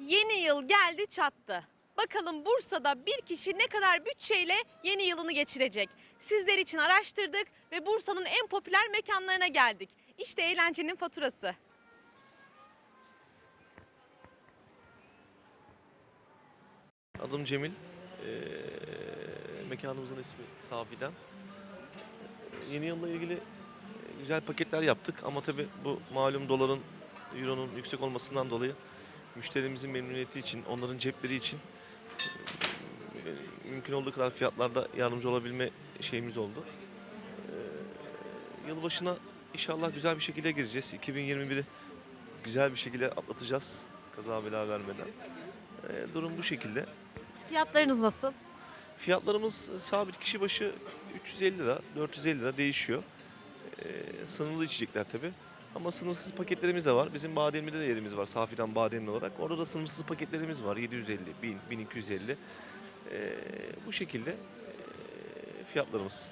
Yeni yıl geldi çattı. Bakalım Bursa'da bir kişi ne kadar bütçeyle yeni yılını geçirecek? Sizler için araştırdık ve Bursa'nın en popüler mekanlarına geldik. İşte eğlencenin faturası. Adım Cemil. Ee, mekanımızın ismi Safi'den. Ee, Yeni yılla ilgili e, güzel paketler yaptık ama tabi bu malum doların, euronun yüksek olmasından dolayı müşterimizin memnuniyeti için, onların cepleri için e, mümkün olduğu kadar fiyatlarda yardımcı olabilme şeyimiz oldu. Ee, Yılbaşına inşallah güzel bir şekilde gireceğiz. 2021'i güzel bir şekilde atlatacağız kaza bela vermeden. Ee, Durum bu şekilde. Fiyatlarınız nasıl? Fiyatlarımız sabit kişi başı 350 lira, 450 lira değişiyor. Sınırlı içecekler tabi. Ama sınırsız paketlerimiz de var. Bizim Bademli'de de yerimiz var Safi'den Bademli olarak. Orada da sınırsız paketlerimiz var. 750, 1000, 1250. Ee, bu şekilde ee, fiyatlarımız.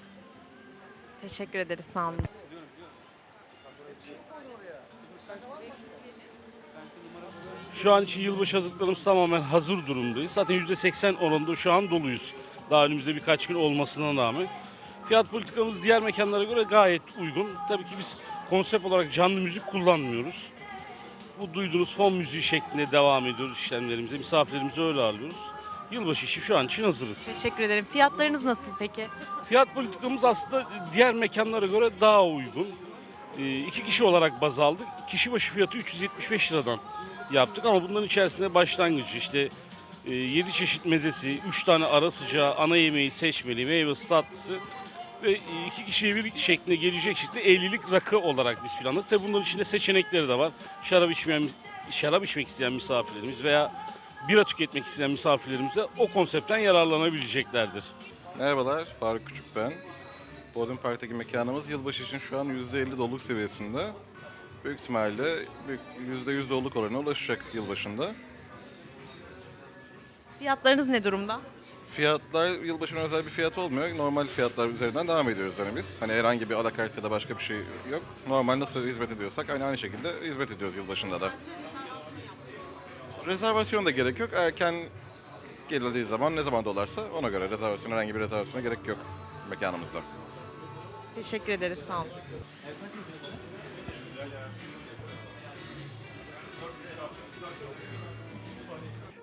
Teşekkür ederiz sağ olun. Şu an için yılbaşı hazırlıklarımız tamamen hazır durumdayız. Zaten %80 oranında şu an doluyuz. Daha önümüzde birkaç gün olmasına rağmen. Fiyat politikamız diğer mekanlara göre gayet uygun. Tabii ki biz konsept olarak canlı müzik kullanmıyoruz. Bu duyduğunuz fon müziği şeklinde devam ediyoruz işlemlerimize. Misafirlerimizi öyle ağırlıyoruz. Yılbaşı işi şu an için hazırız. Teşekkür ederim. Fiyatlarınız nasıl peki? Fiyat politikamız aslında diğer mekanlara göre daha uygun. Ee, iki kişi olarak baz aldık. Kişi başı fiyatı 375 liradan yaptık ama bunların içerisinde başlangıcı işte 7 çeşit mezesi, 3 tane ara sıcağı, ana yemeği seçmeli, meyvesi tatlısı ve iki kişiye bir şeklinde gelecek şekilde 50'lik rakı olarak biz planladık. Tabii bunların içinde seçenekleri de var. Şarap içmeyen, şarap içmek isteyen misafirlerimiz veya bira tüketmek isteyen misafirlerimiz de o konseptten yararlanabileceklerdir. Merhabalar, Faruk Küçük ben. Bodrum Park'taki mekanımız yılbaşı için şu an %50 doluluk seviyesinde. Büyük ihtimalle büyük- %100 doluluk oranına ulaşacak yılbaşında. Fiyatlarınız ne durumda? Fiyatlar yılbaşına özel bir fiyat olmuyor. Normal fiyatlar üzerinden devam ediyoruz hani biz. Hani herhangi bir alakart ya da başka bir şey yok. Normal nasıl hizmet ediyorsak aynı aynı şekilde hizmet ediyoruz yılbaşında da. Rezervasyon da gerek yok. Erken gelildiği zaman ne zaman dolarsa ona göre rezervasyon herhangi bir rezervasyona gerek yok mekanımızda. Teşekkür ederiz sağ olun.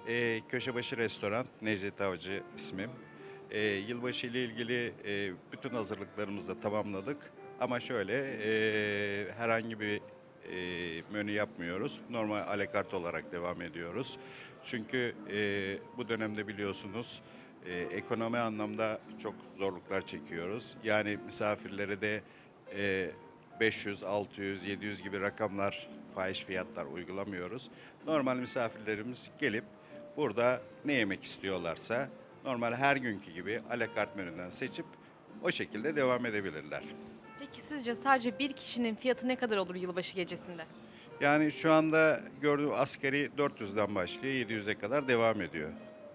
Ee, Köşebaşı Restoran, Necdet Avcı ismim. Ee, yılbaşı ile ilgili e, bütün hazırlıklarımızı da tamamladık. Ama şöyle, e, herhangi bir e, menü yapmıyoruz. Normal alakart olarak devam ediyoruz. Çünkü e, bu dönemde biliyorsunuz e, ekonomi anlamda çok zorluklar çekiyoruz. Yani misafirlere de e, 500, 600, 700 gibi rakamlar, fahiş fiyatlar uygulamıyoruz. Normal misafirlerimiz gelip burada ne yemek istiyorlarsa normal her günkü gibi alakart menüden seçip o şekilde devam edebilirler. Peki sizce sadece bir kişinin fiyatı ne kadar olur yılbaşı gecesinde? Yani şu anda gördüğüm asgari 400'den başlıyor 700'e kadar devam ediyor.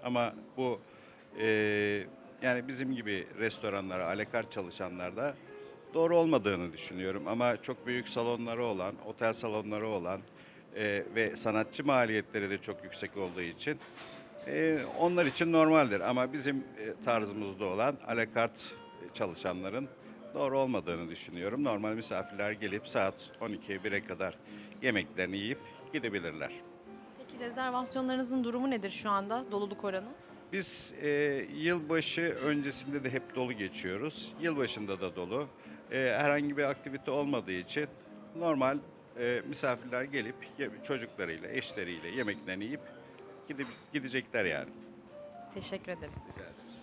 Ama bu e, yani bizim gibi restoranlara, alakart çalışanlarda doğru olmadığını düşünüyorum. Ama çok büyük salonları olan, otel salonları olan e, ve sanatçı maliyetleri de çok yüksek olduğu için e, onlar için normaldir. Ama bizim e, tarzımızda olan alakart çalışanların doğru olmadığını düşünüyorum. Normal misafirler gelip saat 12'ye 1'e kadar yemeklerini yiyip gidebilirler. Peki rezervasyonlarınızın durumu nedir şu anda? Doluluk oranı? Biz e, yılbaşı öncesinde de hep dolu geçiyoruz. Yılbaşında da dolu. E, herhangi bir aktivite olmadığı için normal e, misafirler gelip çocuklarıyla, eşleriyle yemeklerini yiyip gidip gidecekler yani. Teşekkür ederiz. Rica ederim.